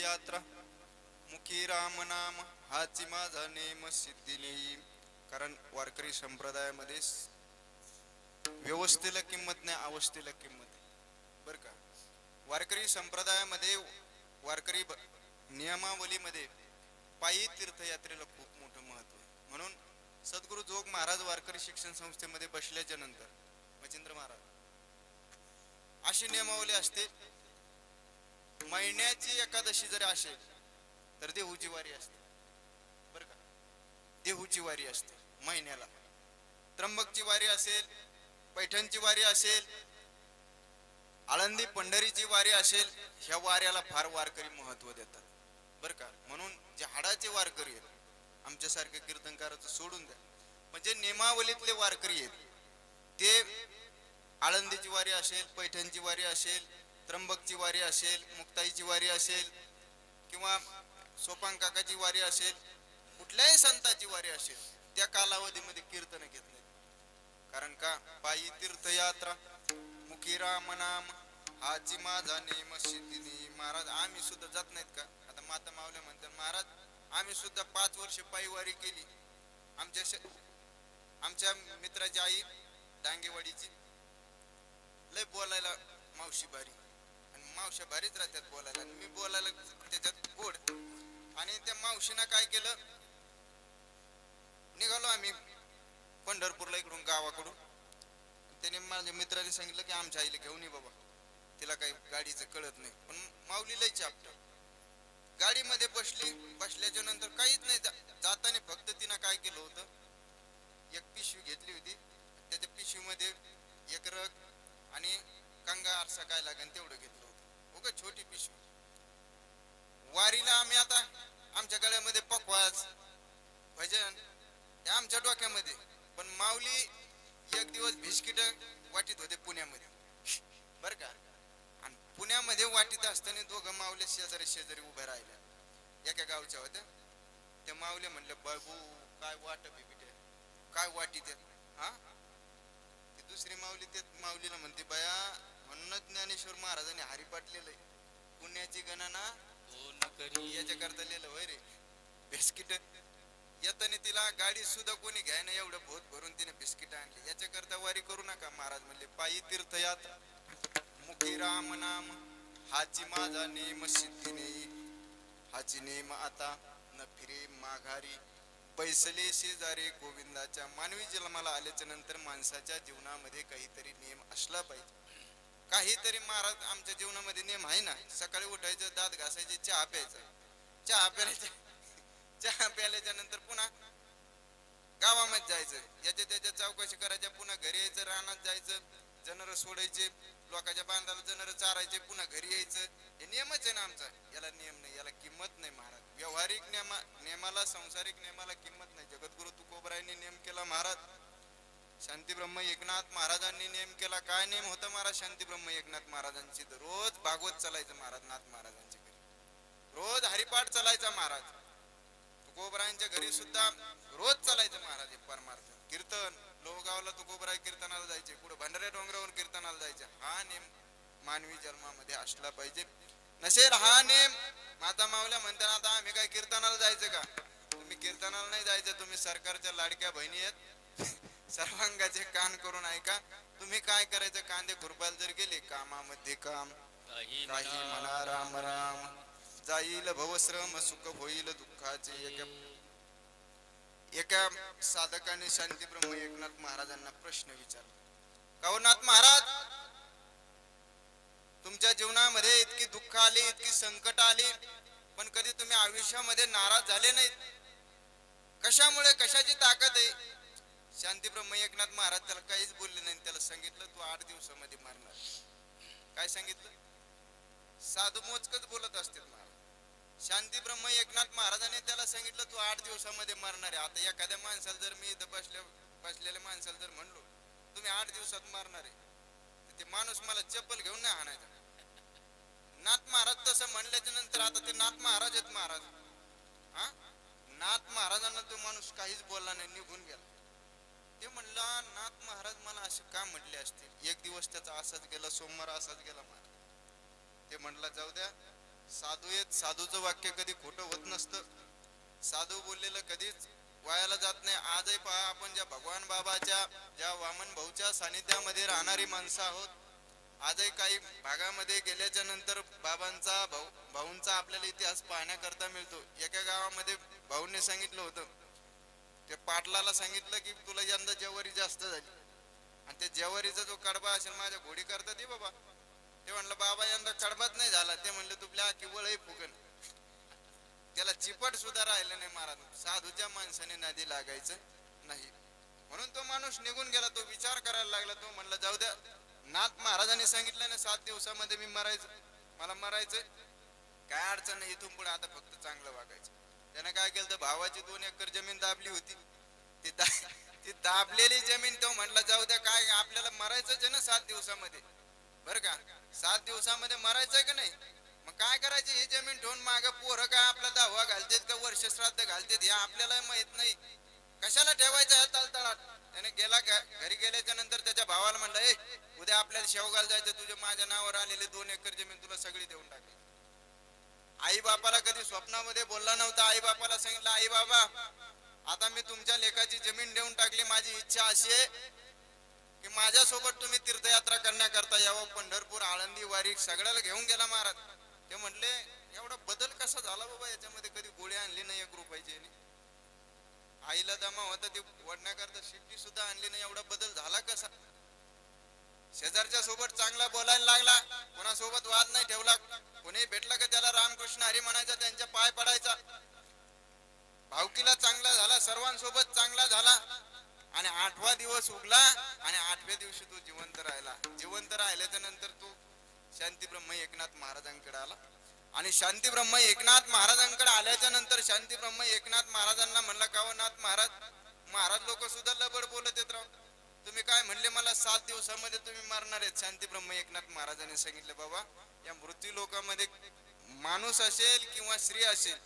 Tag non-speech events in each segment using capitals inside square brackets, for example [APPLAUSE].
यात्रा। मुखी राम नाम हाची माझा नेम सिद्धी नेई कारण वारकरी संप्रदायामध्ये व्यवस्थेला किंमत नाही अवस्थेला किंमत आहे बर का? वारकरी संप्रदायामध्ये वारकरी नियमावलीमध्ये पायी तीर्थयात्रेला खूप मोठं महत्त्व आहे. म्हणून सद्गुरू जोग महाराज वारकरी शिक्षण संस्थेमध्ये बसल्याच्या नंतर मचिंद्र महाराज अशी नियमावली असते महिन्याची एकादशी जरी असेल तर देहूची वारी असते. बर का? देहूची वारी असते महिन्याला. त्र्यंबकची वारी असेल पैठणची वारी असेल आळंदी पंढरीची वारी असेल ह्या वाऱ्याला फार वारकरी महत्त्व देतात. बर का? म्हणून जे हाडाचे वारकरी आहेत. आमच्यासारखे कीर्तनकाराचं सोडून द्या. म्हणजे नियमावलीतले वारकरी आहेत. ते आळंदीची वारी असेल पैठणची वारी असेल त्र्यंबकची वारी असेल मुक्ताईची वारी असेल किंवा सोपान काकाची वारी असेल कुठल्याही संताची वारी असेल त्या कालावधीमध्ये कीर्तन घेत नाहीत कारण का? पायी तीर्थयात्रा मुखी राम नाम हाची माझा नेम सिद्धी महाराज आम्ही सुद्धा जात नाहीत का? आता माता मावल्या म्हणतात महाराज आम्ही सुद्धा पाच वर्ष पायी वारी केली. आमच्या आमच्या मित्राची आई डांगेवाडीची लय बोलायला मावशी बारी. मावश्या भारीच राहतात बोलायला. आणि मी बोलायला त्याच्यात गोड. आणि त्या मावशीनं काय केलं? निघालो आम्ही पंढरपूरला इकडून गावाकडून. त्याने माझ्या मित्राने सांगितलं की आमच्या आईला घेऊन ये बाबा. तिला काही गाडीचं कळत नाही. पण माऊलीला चापट. गाडीमध्ये बसली. बसल्याच्या नंतर काहीच नाही. जाताना फक्त तिनं काय केलं होतं? एक पिशवी घेतली होती. त्याच्या पिशवीमध्ये एक रग आणि कंगा आरसा काय लागेल तेवढं घेतलं. उगा छोटी पिशवी. वारीला आम्ही आता आमच्या गळ्यामध्ये पकवाज भजन हे आमच्या डोक्यामध्ये. पण माऊली एक दिवस बिस्किट वाटीत होते पुण्यामध्ये. बर का? आणि पुण्यामध्ये वाटीत असताना दोघं माऊले शेजारी शेजारी उभ्या राहिल्या. एका गावच्या होत्या. त्या माऊले म्हणले बाबू काय वाट बिबिटे काय वाटी त्यात हा? ती दुसरी माऊली ते माऊलीला म्हणते बया महाराजांनी हरिपाटलेलं आहे पुण्याची गणना हो, याच्या करता लिहिलं होय रे. बिस्किट. येताने तिला गाडी सुद्धा कोणी घ्यायना एवढं भोत भरून तिने बिस्किट आणली. याच्या करता वारी करू नका महाराज म्हणले. पायी तीर्थयात्रा मुखी राम नाम. हाची माझा नेम सिद्धी नेई हाची नेम आता न फिरे माघारी. बैसले शेजारे गोविंदाच्या. मानवी जन्माला आल्याच्यानंतर माणसाच्या जीवनामध्ये काहीतरी नियम असला पाहिजे. काहीतरी महाराज आमच्या जीवनामध्ये नियम आहे ना. सकाळी उठायचं दात घासायचे चहा प्यायचा. चहा प्यायच्या चहा प्यायल्याच्या नंतर पुन्हा गावामध्ये जायचं. याच्या त्याच्या चौकशी करायच्या पुन्हा घरी यायचं रानात जायचं. जनर सोडायचे लोकांच्या बांधाला जनर चारायचे पुन्हा घरी यायचं. हे नियमच आहे ना आमचा. याला नियम नाही याला किंमत नाही महाराज. व्यवहारिक नियमा नियमाला संसारिक नियमाला किंमत नाही. जगद्गुरु तुकोबरायांनी नियम केला महाराज. शांती ब्रह्म एकनाथ महाराजांनी नियम केला काय नेम होता महाराज? शांती ब्रह्म एकनाथ महाराजांची. रोज भागवत चालायचं महाराज नाथ महाराजांच्या घरी. रोज हरिपाठ चालायचा महाराज. तुकोबरायांच्या घरी सुद्धा रोज चालायचं महाराज परमार्थ. कीर्तन लोहगावला तुकोबराय कीर्तनाला जायचे कुठं भंडाऱ्या डोंगरावर कीर्तनाला जायचे. हा नेम मानवी जन्मामध्ये असला पाहिजे. नसेल हा नेम माता मावल्या म्हणताना आता आम्ही काय कीर्तनाला जायचं का? तुम्ही कीर्तनाला नाही जायचं तुम्ही सरकारच्या लाडक्या बहिणी आहेत. [LAUGHS] सर्वांगाचे कान करून ऐका. तुम्ही काय करायचं? कांदे खुरपायला जर गेले कामामध्ये काम. काही म्हणा राम राम. जाईल भवश्रम सुख होईल दुःखाचे. एका एका साधकाने शांती ब्रह्म एकनाथ महाराजांना प्रश्न विचारला. कावनाथ महाराज तुमच्या जीवनामध्ये इतकी दुःख आली इतकी संकट आली पण कधी तुम्ही आयुष्यामध्ये नाराज झाले नाहीत? कशामुळे कशाची ताकद आहे? शांतीब्रह्म एकनाथ महाराज त्याला काहीच बोलले नाही. त्याला सांगितलं तू आठ दिवसामध्ये मारणार. काय सांगितलं? साधू मोजकच बोलत असतील महाराज. शांती ब्रह्म एकनाथ महाराजांनी त्याला सांगितलं तू आठ दिवसामध्ये मारणार आहे. आता एखाद्या माणसाला जर मी इथं बसल्या बसलेल्या माणसाला जर म्हणलो तुम्ही आठ दिवसात मारणार आहे. तर ते माणूस मला चप्पल घेऊन नाही आणायचा. नाथ महाराज तसं म्हणल्याच्या नंतर आता ते नाथ महाराज आहेत महाराज. हा? नाथ महाराजांना तो माणूस काहीच बोलला नाही निघून गेला ते म्हणला नाथ महाराज मला असे का म्हटले असतील? एक दिवस त्याचा असाच गेला सोमवार असाच गेला महाराज ते म्हणला जाऊ द्या. साधू येत साधूचं वाक्य कधी खोटं होत नसतं. साधू बोललेलं कधीच वायाला जात नाही. आजही पहा आपण ज्या भगवान बाबाच्या ज्या वामन भाऊच्या सानिध्यामध्ये राहणारी माणसं आहोत आजही काही भागामध्ये गेल्याच्यानंतर बाबांचा भाऊ भाऊंचा आपल्याला इतिहास पाहण्याकरता मिळतो. एका गावामध्ये भाऊंनी सांगितलं होतं. ते पाटलाला सांगितलं की तुला यंदा जेवारी जास्त झाली. आणि ते जेवारीचा जो कडबा असेल माझ्या घोडी करता दे बाबा. ते म्हणलं बाबा यंदा कडबाच नाही झाला. ते म्हणले तुपल्या की वळही फुगन. त्याला चिपट सुद्धा राहिलं नाही महाराज. साधूच्या माणसाने नदी लागायचं नाही. म्हणून तो माणूस निघून गेला. तो विचार करायला लागला. तो म्हणला जाऊ द्या. नाथ महाराजांनी सांगितलं ना सात दिवसामध्ये मी मरायचं. मला मरायचंय. काय अडचण नाही. इथून पुढे आता फक्त चांगलं वागायचं. त्यानं काय केलं? तर भावाची दोन एकर जमीन दाबली होती. दाबलेली जमीन तो म्हणला जाऊ द्या काय आपल्याला मरायचंच आहे ना सात दिवसामध्ये. बर का? सात दिवसामध्ये मरायचंय का नाही? मग काय करायचं? ही जमीन ठेवून माग पोरं काय आपला दावा घालतेत का वर्ष श्राद्ध घालतेत? हे आपल्याला माहीत नाही. कशाला ठेवायचं ह्या तळतळात? त्याने गेला घरी गेल्याच्यानंतर त्याच्या भावाला म्हणलं ए उद्या आपल्याला शेवगाल जायचं. तुझ्या माझ्या नावावर आलेले दोन एकर जमीन तुला सगळी देऊन टाकली आई बापाला कधी स्वप्नामध्ये बोलला नव्हता. आई बापाला सांगितलं आई बाबा आता मी तुमच्या लेखाची जमीन देऊन टाकली माझी इच्छा अशी आहे की माझ्यासोबत तुम्ही तीर्थयात्रा करण्याकरता यावं. पंढरपूर आळंदी वारी सगळ्याला घेऊन गेला महाराज. ते म्हणले एवढा बदल कसा झाला बाबा? याच्यामध्ये कधी गोळी आणली नाही एक रुपयाची आईला दमा होता ती वडण्याकरता शिट्टी सुद्धा आणली नाही. एवढा बदल झाला कसा? शेजारच्या सोबत चांगला बोलायला लागला. कोणासोबत वाद नाही ठेवला. कोणी भेटला का त्याला? रामकृष्ण हरी म्हणायचा त्यांच्या पाय पडायचा. भावकीला चांगला सर्वांसोबत चांगला झाला आणि आठवा दिवस उगला आणि आठव्या दिवशी तो जिवंत राहिला. जिवंत राहिल्याच्या नंतर तो शांती ब्रह्म एकनाथ महाराजांकडे आला. आणि शांती ब्रह्म एकनाथ महाराजांकडे आल्याच्यानंतर शांती ब्रह्म एकनाथ महाराजांना म्हणला का नाथ महाराज महाराज लोक सुद्धा लबड बोलत येत राव. तुम्ही काय म्हणले मला सात दिवसामध्ये तुम्ही मारणार आहेत. शांती ब्रह्म एकनाथ महाराजांनी सांगितलं बाबा या मृत्यू लोकांमध्ये माणूस असेल किंवा स्त्री असेल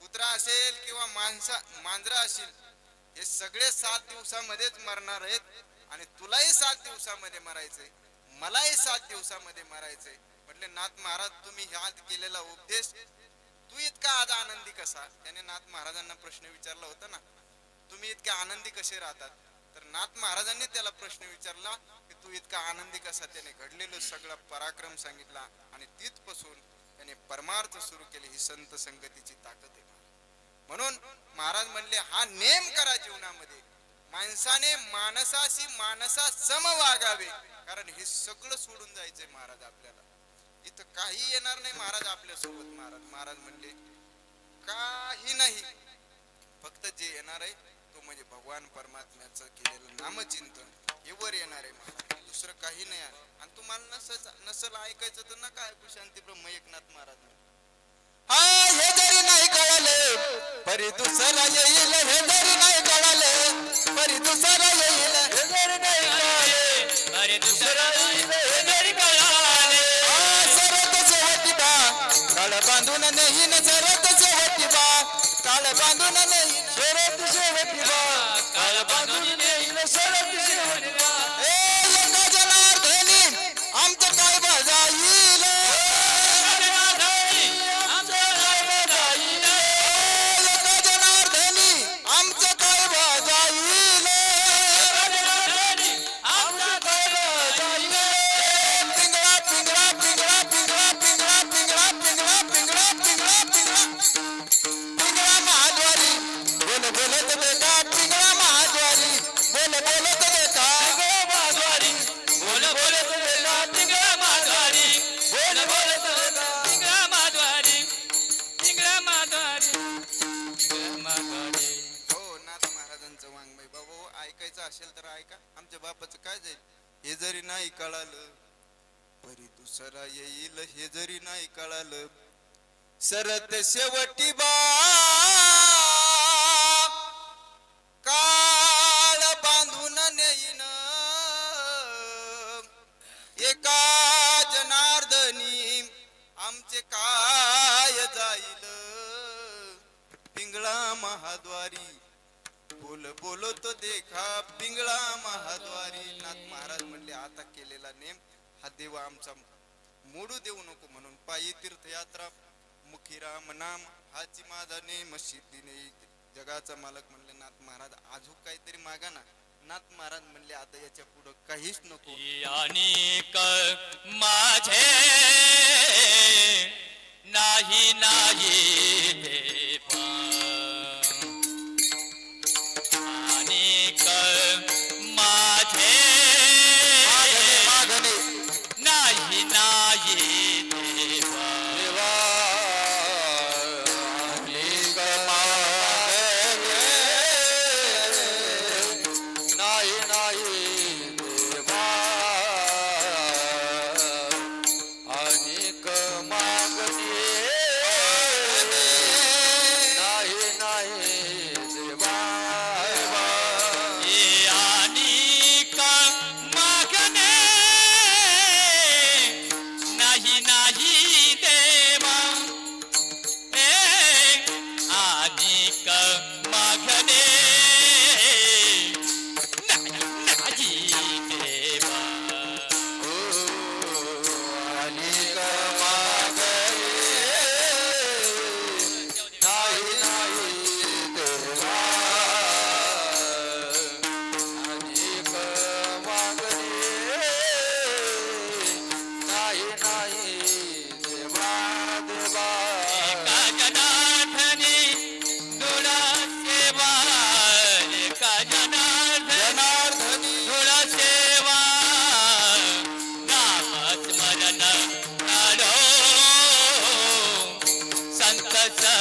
कुत्रा असेल किंवा माणसा मांजरा असेल हे सगळे सात दिवसामध्येच मरणार आहेत आणि तुलाही सात दिवसामध्ये मरायचंय मलाही सात दिवसामध्ये मरायचंय. म्हटले नाथ महाराज तुम्ही ह्या केलेला उपदेश तू इतका आज आनंदी कसा? त्याने नाथ महाराजांना प्रश्न विचारला होता ना तुम्ही इतके आनंदी कसे राहतात? तर नाथ महाराजांनी त्याला प्रश्न विचारला की तू इतका आनंदी कसा? त्याने घडलेलं सगळा पराक्रम सांगितला आणि तिथपासून आणि परमार्थ सुरू केले ही संत संगतीची ताकद आहे. म्हणून महाराज म्हणले हा नेम करा जीवनामध्ये. माणसाने माणसाशी माणसा सम वागावे. कारण हे सगळं सोडून जायचंय महाराज आपल्याला. इथं काही येणार नाही महाराज आपल्यासोबत महाराज. महाराज म्हणले काही नाही. फक्त जे येणार आहे तो म्हणजे भगवान परमात्म्याचं केलेलं नामचिंतन. हे वर येणार आहे महाराज दुसरं काही नाही आहे. आणि तुम्हाला नसल नसल ऐकायचं तर नका ऐकू शांती ब्रह्म एकनाथ महाराज हा हे जरी नाही कळाले परी दुसरा येईल हे जरी नाही कळाले परी दुसरा येईल हे जरी नाही कळाले. अरे दुसरा हे जरी कळाले. हा सरत बा. काळ बांधून नेहीन सरत शेवटी बा. काळ बांधून शरद शेवटी बा. طلبة ليلة سرد زهن असेल तर ऐका आमच्या बापाचं काय जाईल? हे जरी नाही कळालं परी दुसरा येईल हे जरी नाही कळालं. सरत शेवटी बा काळ बांधून नेईन. एका जनार्दनी आमचे काय जाईल? पिंगळा महाद्वारी बोल बोलो तो देखा पिंगळा महाद्वारी. नाथ महाराज म्हणले आता केलेला नेम हा देव आमचा मोडू देऊ नको म्हणून पायी तीर्थयात्रा मुखी राम नाम हाची माझा नेम सिद्धीने जगाचा मालक म्हणले नाथ महाराज अजून काहीतरी मागा ना. नाथ महाराज म्हणले आता याच्या पुढं काहीच नको. आणि माझे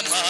Baba.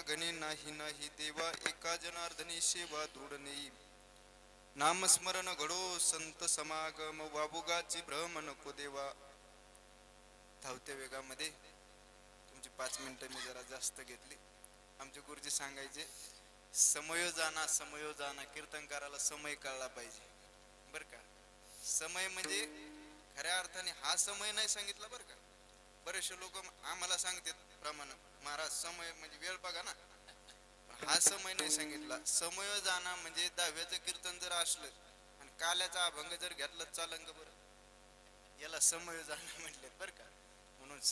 ना गणे नाही नाही देवा एका जनार्दनी सेवा दृढ नेई. नामस्मरण घडो संत समागम वाबुगाची भ्रम नको देवा. धावत्या वेगामध्ये. तुमची पाच मिनिटं मी जरा जास्त घेतली. आमचे गुरुजी सांगायचे समयो जाना समयो जाना. कीर्तन कीर्तनकाराला समय कळला पाहिजे. बर का? समय म्हणजे खऱ्या अर्थाने हा समय नाही सांगितला बर का? बरेचसे लोक आम्हाला सांगतात प्रमाण. महाराज समय म्हणजे वेळ बघा ना. हा समय नाही सांगितला. समय जाणं म्हणजे दहाव्याचं कीर्तन जर असलं आणि काल्याचा अभंग जर घेतला चालंग बरं. याला समय जाणं म्हटले बरं का?